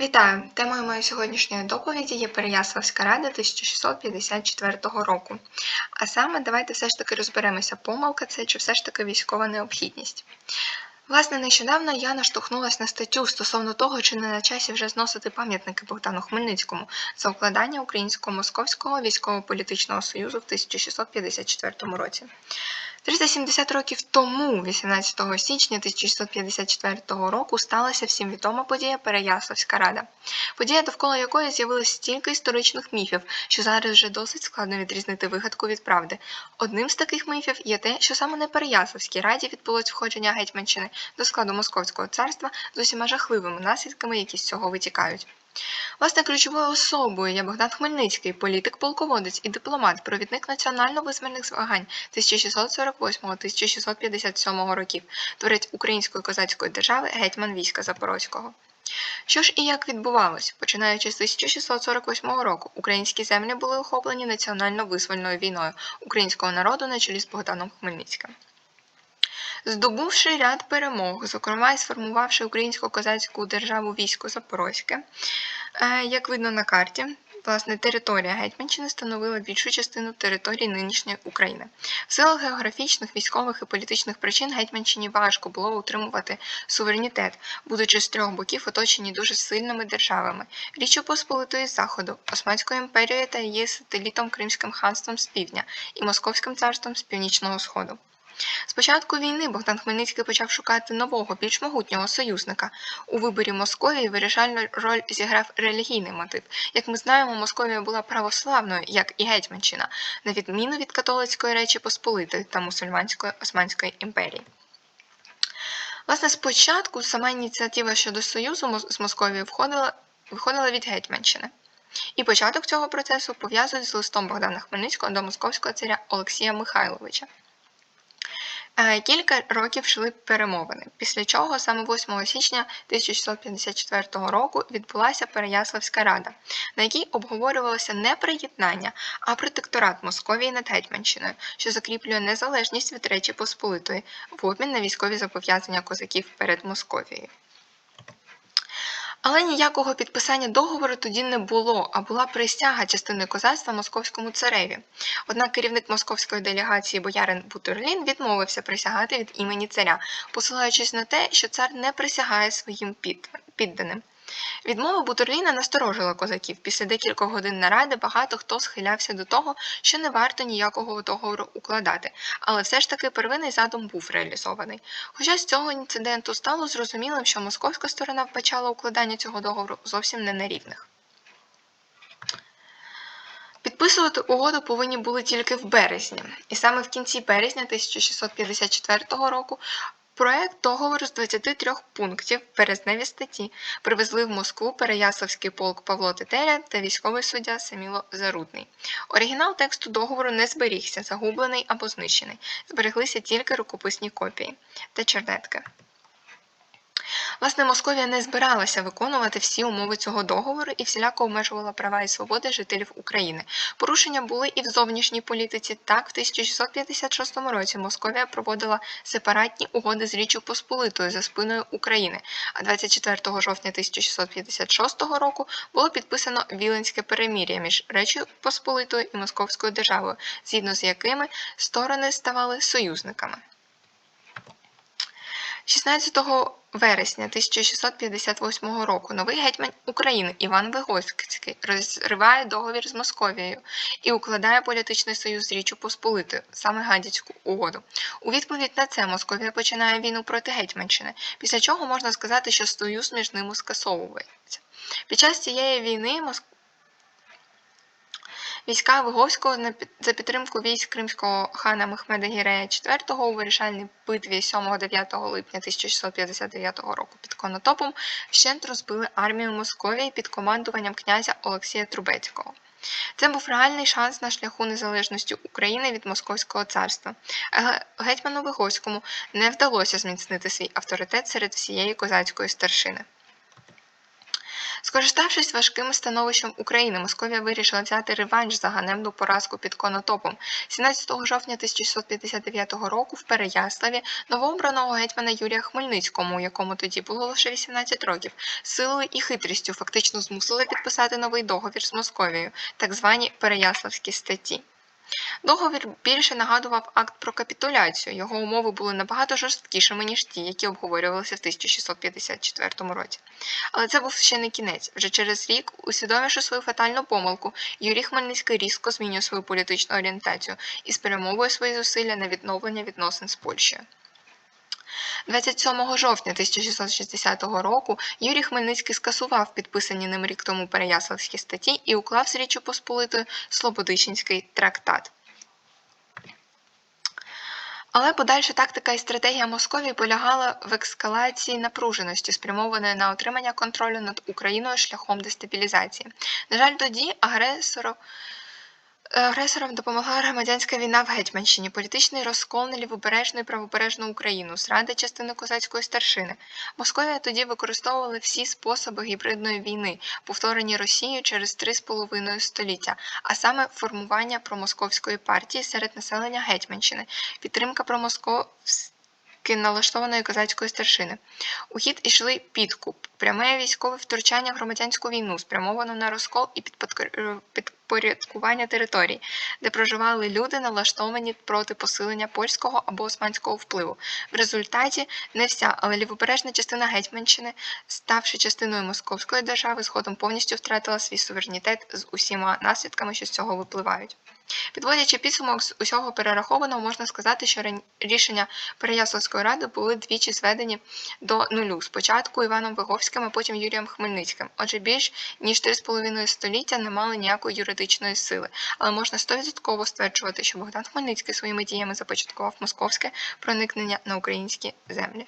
Вітаю! Темою моєї сьогоднішньої доповіді є Переяславська рада 1654 року. А саме, давайте все ж таки розберемося, помилка це чи все ж таки військова необхідність. Власне, нещодавно я наштовхнулася на статтю стосовно того, чи не на часі вже зносити пам'ятники Богдану Хмельницькому за укладання Українсько-Московського військово-політичного союзу в 1654 році. 370 років тому, 18 січня 1654 року, сталася всім відома подія Переяславська рада. Подія, довкола якої з'явилось стільки історичних міфів, що зараз вже досить складно відрізнити вигадку від правди. Одним з таких міфів є те, що саме на Переяславській раді відбулось входження Гетьманщини до складу Московського царства з усіма жахливими наслідками, які з цього витікають. Власне, ключовою особою є Богдан Хмельницький, політик-полководець і дипломат, провідник національно-визвольних змагань 1648-1657 років, творець Української козацької держави, гетьман війська Запорозького. Що ж і як відбувалось? Починаючи з 1648 року, українські землі були охоплені національно-визвольною війною українського народу на чолі з Богданом Хмельницьким. Здобувши ряд перемог, зокрема і сформувавши українсько-козацьку державу військо Запорозьке, як видно на карті, власне, територія Гетьманщини становила більшу частину території нинішньої України. В силах географічних, військових і політичних причин Гетьманщині важко було утримувати суверенітет, будучи з трьох боків оточені дуже сильними державами Річчю Посполитої заходу, Османською імперією та її сателітом Кримським ханством з півдня і Московським царством з північного сходу. З початку війни Богдан Хмельницький почав шукати нового, більш могутнього союзника. У виборі Московії вирішальну роль зіграв релігійний мотив. Як ми знаємо, Московія була православною, як і Гетьманщина, на відміну від католицької Речі Посполитої та мусульманської Османської імперії. Власне, спочатку сама ініціатива щодо Союзу з Московією входила, виходила від Гетьманщини. І початок цього процесу пов'язують з листом Богдана Хмельницького до московського царя Олексія Михайловича. Е, кілька років йшли перемовини, після чого саме 8 січня 1654 року відбулася Переяславська рада, на якій обговорювалося не приєднання, а протекторат Московії над Гетьманщиною, що закріплює незалежність від Речі Посполитої в обмін на військові зобов'язання козаків перед Московією. Але ніякого підписання договору тоді не було, а була присяга частини козацтва московському цареві. Однак керівник московської делегації боярин Бутурлін відмовився присягати від імені царя, посилаючись на те, що цар не присягає своїм підданим. Відмова Бутурліна насторожила козаків. Після декількох годин наради багато хто схилявся до того, що не варто ніякого договору укладати, але все ж таки первинний задум був реалізований. Хоча з цього інциденту стало зрозумілим, що московська сторона вбачала укладання цього договору зовсім не на рівних. Підписувати угоду повинні були тільки в березні, і саме в кінці березня 1654 року Проект договору з 23 пунктів березневі статті привезли в Москву Переяславський полк Павло Тетеря та військовий суддя Саміло Зарудний. Оригінал тексту договору не зберігся, загублений або знищений. Збереглися тільки рукописні копії та чернетки. Власне, Московія не збиралася виконувати всі умови цього договору і всіляко обмежувала права і свободи жителів України. Порушення були і в зовнішній політиці. Так, в 1656 році Московія проводила сепаратні угоди з Річчю Посполитою за спиною України. А 24 жовтня 1656 року було підписано Віленське перемір'я між Речою Посполитою і Московською державою, згідно з якими сторони ставали союзниками. 16 вересня 1658 року новий гетьман України Іван Вигоцький розриває договір з Московією і укладає політичний союз з Річчю Посполитою, саме Гадяцьку угоду. У відповідь на це Московія починає війну проти Гетьманщини, після чого можна сказати, що союз між ними скасовується. Під час цієї війни Війська Виговського за підтримку військ кримського хана Мехмеда Гірея IV у вирішальній битві 7-9 липня 1659 року під Конотопом вщент розбили армію Московії під командуванням князя Олексія Трубецького. Це був реальний шанс на шляху незалежності України від Московського царства. Гетьману Виговському не вдалося зміцнити свій авторитет серед всієї козацької старшини. Скориставшись важким становищем України, Московія вирішила взяти реванш за ганебну поразку під Конотопом. 17 жовтня 1659 року в Переяславі новообраного гетьмана Юрія Хмельницькому, якому тоді було лише 18 років, силою і хитрістю фактично змусили підписати новий договір з Московією, так звані Переяславські статті. Договір більше нагадував акт про капітуляцію. Його умови були набагато жорсткішими, ніж ті, які обговорювалися в 1654 році. Але це був ще не кінець. Вже через рік, усвідомивши свою фатальну помилку, Юрій Хмельницький різко змінює свою політичну орієнтацію і спрямовує свої зусилля на відновлення відносин з Польщею. 27 жовтня 1660 року Юрій Хмельницький скасував підписані ним рік тому Переяславські статті і уклав з Річчю Посполитою Слободичинський трактат. Але подальша тактика і стратегія Московії полягала в ескалації напруженості, спрямованої на отримання контролю над Україною шляхом дестабілізації. На жаль, тоді агресору Агресорам допомогла громадянська війна в Гетьманщині, політичний розкол на лівобережну і правобережну Україну, зрада частини козацької старшини. Московія тоді використовувала всі способи гібридної війни, повторені Росією через три з половиною століття, а саме формування промосковської партії серед населення Гетьманщини, підтримка промосковської налаштованої козацької старшини. У хід ішли підкуп, пряме військове втручання в громадянську війну, спрямовано на розкол і підподкр- підпорядкування територій, де проживали люди, налаштовані проти посилення польського або османського впливу. В результаті не вся, але лівобережна частина Гетьманщини, ставши частиною Московської держави, згодом повністю втратила свій суверенітет з усіма наслідками, що з цього випливають. Підводячи підсумок з усього перерахованого, можна сказати, що рішення Переяславської ради були двічі зведені до нулю. Спочатку Іваном Виговським, а потім Юрієм Хмельницьким. Отже, більш ніж 3,5 століття не мали ніякої юридичної сили. Але можна стовідсотково стверджувати, що Богдан Хмельницький своїми діями започаткував московське проникнення на українські землі.